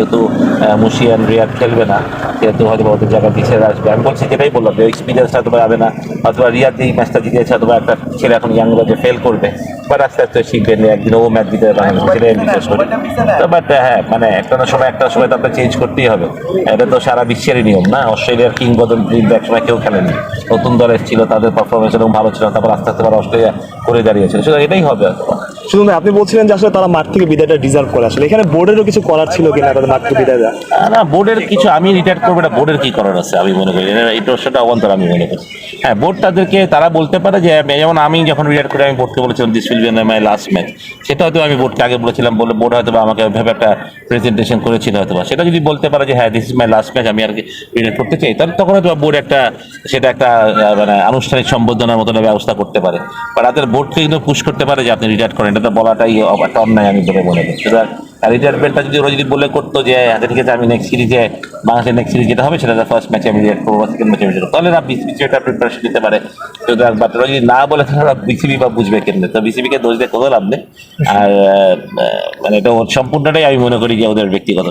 যেহেতু মুশিয়ান রিয়াদ খেলবে না যেহেতু হয়তো ওদের জায়গায় পিছিয়ে আসবে। আমি বলছি যেটাই বললাম যে এক্সপিরিয়েন্স হয়তো বা যাবে না। অথবা রিয়াদ এই ম্যাচটা জিতেছে, অথবা একটা ছেলে এখন ইয়াং যে ফেল করবে। বাট আস্তে আস্তে শিখবে নিয়ে একদিন ও ম্যাচ জিতে বাংলাদেশ সেটাই আমি বিশ্বাস করি। তো বাট হ্যাঁ মানে একটা সময় একটা সময় তো আপনার চেঞ্জ করতেই হবে। এটা তো সারা বিশ্বেরই নিয়ম, না? অস্ট্রেলিয়ার কিংবদন্তি এক সময় কেউ খেলেনি। নতুন দল এসেছিল, তাদের পারফরমেন্স এরকম ভালো ছিল, তারপর আস্তে আস্তে আবার অস্ট্রেলিয়া করে দাঁড়িয়েছিল সুতরাং এটাই হবে হয়তো শুধু আপনি বলছিলেন যে আসলে তারা মাঠ থেকে বিদায়টা ডিজার্ভ করে। আসলে এখানে বোর্ডেরও কিছু করার ছিল কিনা তাদের মাঠ থেকে বিদায় দেওয়া না বোর্ডের কিছু আমি রিটায়ার করব, এটা বোর্ডের কি করার আছে, আমি মনে করি। এই প্রশ্নটা অবান্তর আমি মনে করি। হ্যাঁ বোর্ড তাদেরকে, তারা বলতে পারে যে যেমন আমি যখন রিটায়ার করে, আমি বোর্ডকে বলেছিলাম this will be my last match সেটা হয়তো আমি বোর্ডকে আগে বলেছিলাম, বলে বোর্ড হয়তো আমাকে ভেবে একটা প্রেজেন্টেশন করেছিল হয়তো বা সেটা যদি বলতে পারে যে হ্যাঁ this is my last match আমি আর কি রিটায়ার করতে চাই, তাহলে তখন হয়তো বোর্ড একটা, সেটা একটা মানে আনুষ্ঠানিক সম্বোধনার মতন ব্যবস্থা করতে পারে। বা তাদের বোর্ডকে কিন্তু পুশ করতে পারে যে, আপনি রিটায়ার করেন। এটা বলাটাই একটা অন্যায় আমি বলে মনে করি সুতরাং রিটায়ারমেন্টটা যদি ওরা যদি বলে করতো যে হাতে ঠিক আছে আমি নেক্সট সিরিজে বাংলাদেশের নেক্সট সিরিজ যেটা হবে সেটা ফার্স্ট ম্যাচে আমি রিটায়ার করব সেকেন্ড ম্যাচে আমি তাহলে না বিসিবি একটা প্রিপারেশন নিতে পারে। সুতরাং বাট ওরা যদি না বলে তাহলে বিসিবি বা বুঝবে কেন তো বিসিবিকে দোষ দিয়ে কোনো লাভ নেই। আর মানে এটা সম্পূর্ণটাই আমি মনে করি যে ওদের ব্যক্তিগত।